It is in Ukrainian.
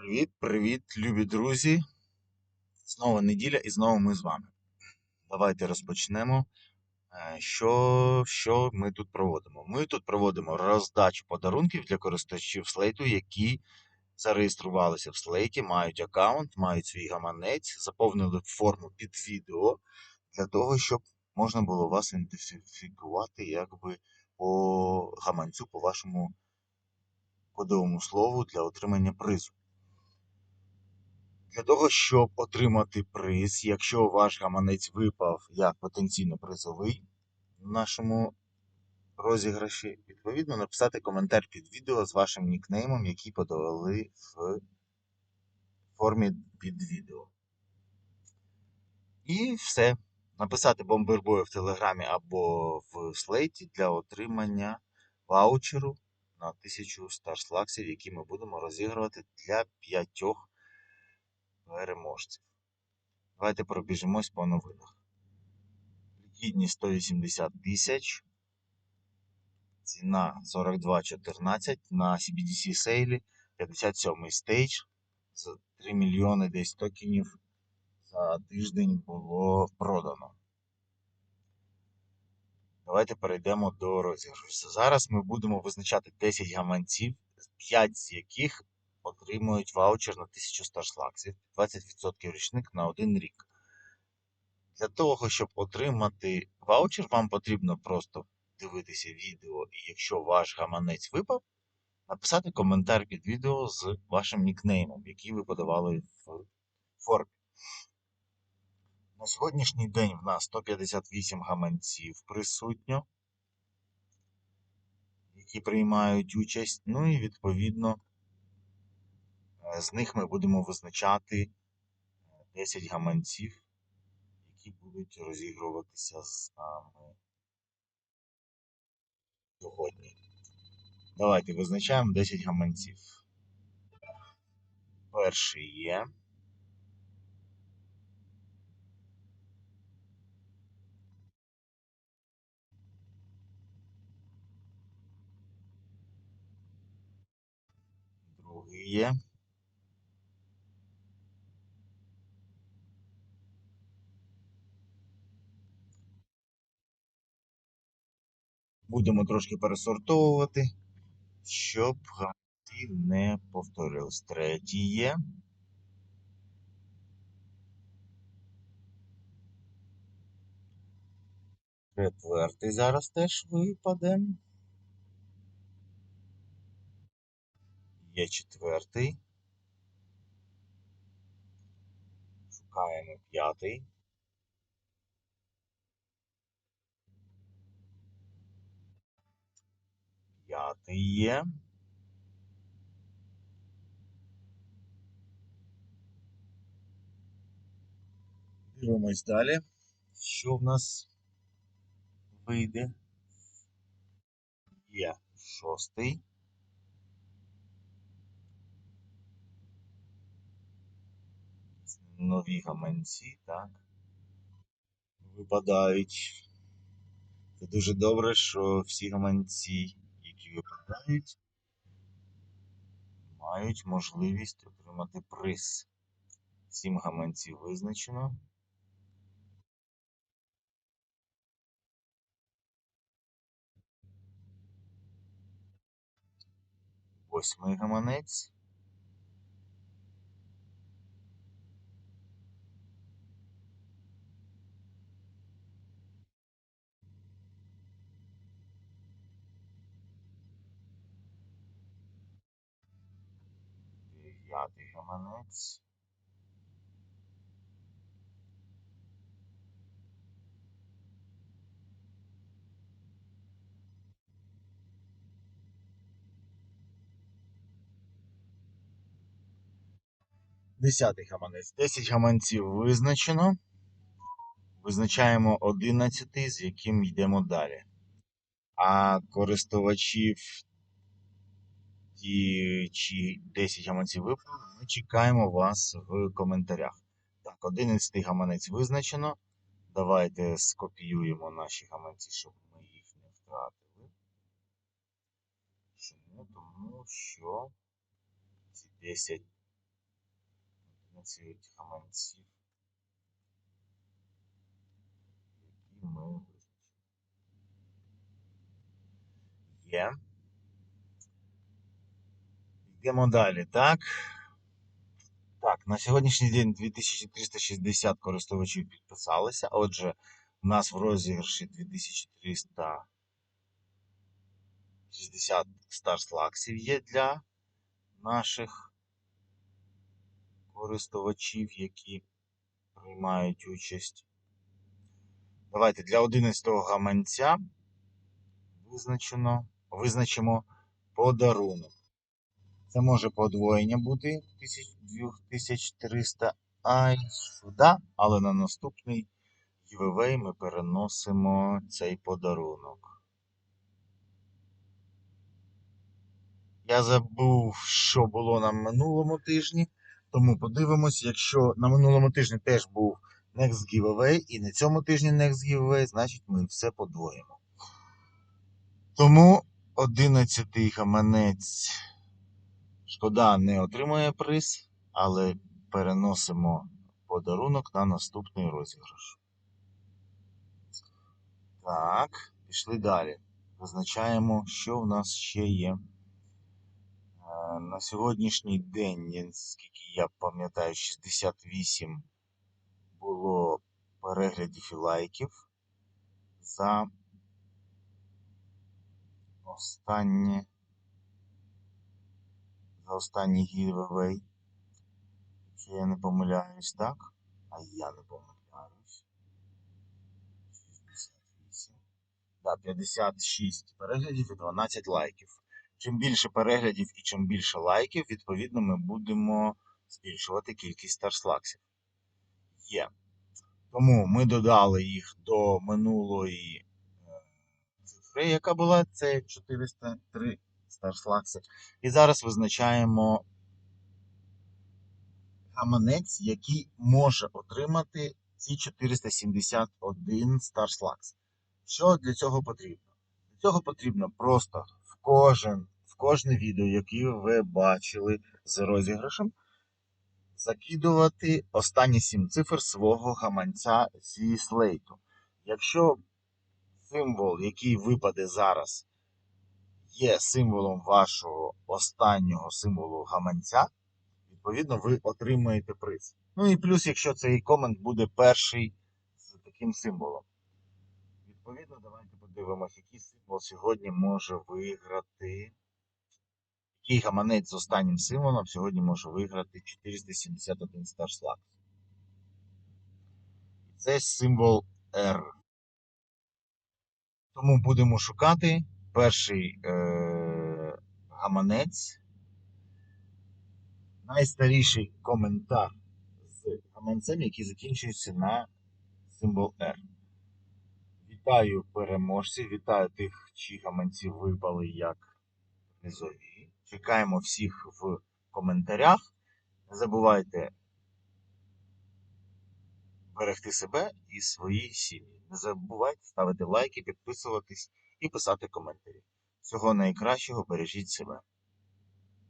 Привіт, привіт, любі друзі. Знову неділя і знову ми з вами. Давайте розпочнемо. Е, Що, що ми тут проводимо? Ми тут проводимо роздачу подарунків для користувачів слейту, які зареєструвалися в слейті, мають аккаунт, мають свій гаманець, заповнили форму під відео для того, щоб можна було вас ідентифікувати якби по гаманцю, по вашому кодовому слову для отримання призу. Для того, щоб отримати приз, якщо ваш гаманець випав як потенційно призовий в нашому розіграші, відповідно написати коментар під відео з вашим нікнеймом, який подали в формі під відео. І все. Написати бомбербою в Телеграмі або в слейті для отримання ваучеру на 1000 старшлаксів, які ми будемо розігрувати для п'ятьох переможців. Давайте пробіжимось по новинах. Ліквідність 180 тисяч. Ціна 42,14 на CBDC сейлі 57 стейдж. За 3 мільйони десь токенів за тиждень було продано. Давайте перейдемо до розіграшу. Зараз ми будемо визначати 10 гаманців, 5 з яких отримують ваучер на 1000 старшлаксів, 20% річник на один рік. Для того, щоб отримати ваучер, вам потрібно просто дивитися відео, і якщо ваш гаманець випав, написати коментар під відео з вашим нікнеймом, який ви подавали в формі. На сьогоднішній день в нас 158 гаманців присутньо, які приймають участь. Ну і відповідно з них ми будемо визначати 10 гаманців, які будуть розігруватися з нами сьогодні. Давайте визначаємо 10 гаманців. Перший є. Другий є. Будемо трошки пересортовувати, щоб гаманці не повторились. Третій є. Четвертий зараз теж випаде. Є четвертий. Шукаємо п'ятий. Є. Дивимось далі. Що в нас вийде? Є шостий. Нові гаманці, так. Випадають. Це дуже добре, що всі гаманці, які мають можливість отримати приз. Сім гаманців визначено. Восьмий гаманець. Дев'ятий гаманець. Десятий гаманець. Десять гаманців визначено. Визначаємо одинадцятий, з яким йдемо далі. А користувачів чи 10 гаманців випали, ми чекаємо вас в коментарях. Так, 11 гаманець визначено. Давайте скопіюємо наші гаманці, щоб ми їх не втратили. Чому? Тому що ці 10 11 гаманців, які ми визначили. Є. Йдемо далі, так? Так, на сьогоднішній день 2360 користувачів підписалися. Отже, у нас в розіграші 2360 Stars лаксів є для наших користувачів, які приймають участь. Давайте для 11-го гаманця визначено, визначимо подарунок. Це може подвоєння бути 2300 ай сюди, але на наступний giveaway ми переносимо цей подарунок. Я забув, що було на минулому тижні, тому подивимось, якщо на минулому тижні теж був Next Giveaway і на цьому тижні Next Giveaway, значить ми все подвоїмо. Тому 11-й гаманець Шкода не отримує приз, але переносимо подарунок на наступний розіграш. Так, пішли далі. Визначаємо, що в нас ще є. Е, На сьогоднішній день, скільки я пам'ятаю, 68 було переглядів і лайків за останнє за останній гівевей. Якщо я не помиляюсь, так? А я не помиляюсь. 68. Да, 56 переглядів і 12 лайків. Чим більше переглядів і чим більше лайків, відповідно, ми будемо збільшувати кількість старслаксів. Є. Тому ми додали їх до минулої е, цифри, яка була, це 403 старслакси. І зараз визначаємо гаманець, який може отримати ці 471 старслакс. Що для цього потрібно? Для цього потрібно просто в кожен, в кожне відео, яке ви бачили з розіграшем, закидувати останні 7 цифр свого гаманця зі слейту. Якщо символ, який випаде зараз, є символом вашого останнього символу гаманця, відповідно, ви отримаєте приз. Ну і плюс, якщо цей комент буде перший з таким символом. Відповідно, давайте подивимося, який символ сьогодні може виграти. Який гаманець з останнім символом сьогодні може виграти 471 Star Slug. Це символ R. Тому будемо шукати перший е- гаманець. Найстаріший коментар з гаманцем, який закінчується на символ R. Вітаю переможців, вітаю тих, чиї гаманці випали як низові. Чекаємо всіх в коментарях. Не забувайте берегти себе і свої сім'ї. Не забувайте ставити лайки, підписуватись і писати коментарі. Всього найкращого, бережіть себе.